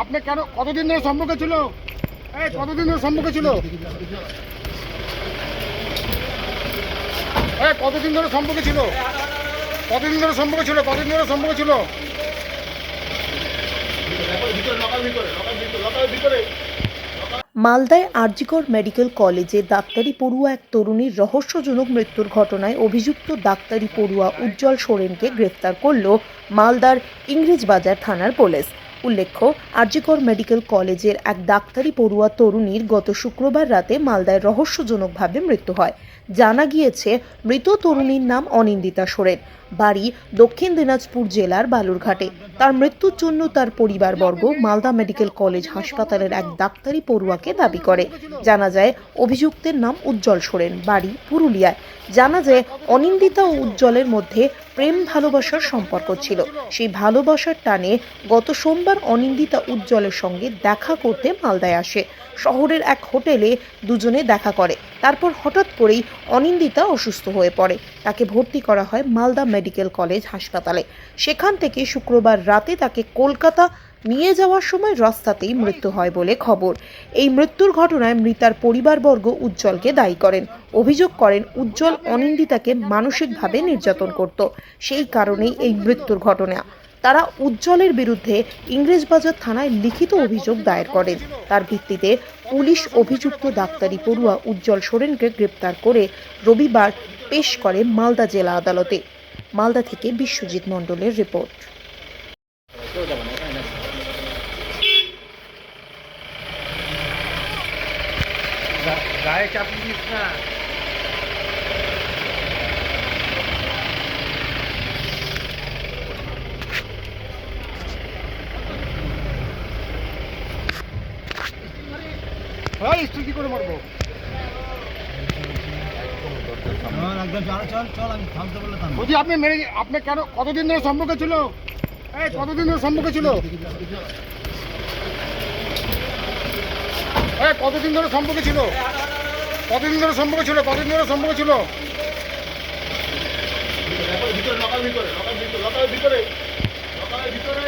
আপনি কেন কতদিন ধরে সম্পর্কে ছিল? এই কতদিন ধরে সম্পর্কে ছিল? এই কতদিন ধরে সম্পর্কে ছিল? কতদিন ধরে সম্পর্ক ছিল? কতদিন ধরে সম্পর্ক ছিল? মালদায় আরজিকর মেডিকেল কলেজে ডাক্তারি পড়ুয়া এক তরুণীর রহস্যজনক মৃত্যুর ঘটনায় অভিযুক্ত ডাক্তারি পড়ুয়া উজ্জ্বল সোরেনকে গ্রেফতার করল মালদার ইংরেজবাজার থানার পুলিশ। উল্লেখ্য আরজিকর মেডিকেল কলেজের এক ডাক্তারি পড়ুয়া তরুণীর গত শুক্রবার রাতে মালদায় রহস্যজনকভাবে মৃত্যু হয়। জানা গিয়েছে, মৃত তরুণীর নাম অনিন্দিতা সোরেন। বাড়ি দক্ষিণ দিনাজপুর জেলার বালুরঘাটে। তার মৃত্যুর জন্য তার পরিবারবর্গ মালদা মেডিকেল কলেজ হাসপাতালের এক ডাক্তারি পড়ুয়াকে দাবি করে। জানা যায়, অভিযুক্তের নাম উজ্জ্বল সোরেন, বাড়ি পুরুলিয়ায়। জানা যায়, অনিন্দিতা ও উজ্জ্বলের মধ্যে প্রেম ভালোবাসার সম্পর্ক ছিল। সেই ভালোবাসার টানে গত সোমবার অনিন্দিতা উজ্জ্বলের সঙ্গে দেখা করতে মালদায় আসে। শহরের এক হোটেলে দুজনে দেখা করে। তারপর হঠাৎ করেই অনিন্দিতা অসুস্থ হয়ে পড়ে। তাকে ভর্তি করা হয় মালদা মেডিকেল কলেজ হাসপাতালে। সেখান থেকে শুক্রবার রাতে তাকে কলকাতা নিয়ে যাওয়ার সময় রাস্তাতেই মৃত্যু হয় বলে খবর। এই মৃত্যুর ঘটনায় মৃতার পরিবারবর্গ উজ্জ্বলকে দায়ী করেন। অভিযোগ করেন, উজ্জ্বল অনিন্দিতাকে মানসিকভাবে নির্যাতন করত। সেই কারণেই এই মৃত্যুর ঘটনা। তারা উজ্জ্বলের বিরুদ্ধে ইংরেজবাজার থানায় লিখিত অভিযোগ দায়ের করেন। তার ভিত্তিতে পুলিশ অভিযুক্ত ডাক্তারি পড়ুয়া উজ্জ্বল সোরেনকে গ্রেপ্তার করে রবিবার পেশ করে মালদা জেলা আদালতে। মালদা থেকে বিশ্বজিৎ মণ্ডলের রিপোর্ট। গায়ে চাপ না। হ্যাঁ স্ত্রী কি করে মারবো? একদম চল চল চল আমি থামতে বললে থাম বলছি আপনি মেরে আপনি কেন কতদিন ধরে সম্পর্কে ছিল? এই কতদিন ধরে সম্পর্কে ছিল? এই কতদিন ধরে সম্পর্কে ছিল? কতদিন ধরে সম্পর্ক ছিল? কতদিন ধরে সম্পর্ক ছিল? ভিতরে ভিতরে ভিতরে ভিতরে।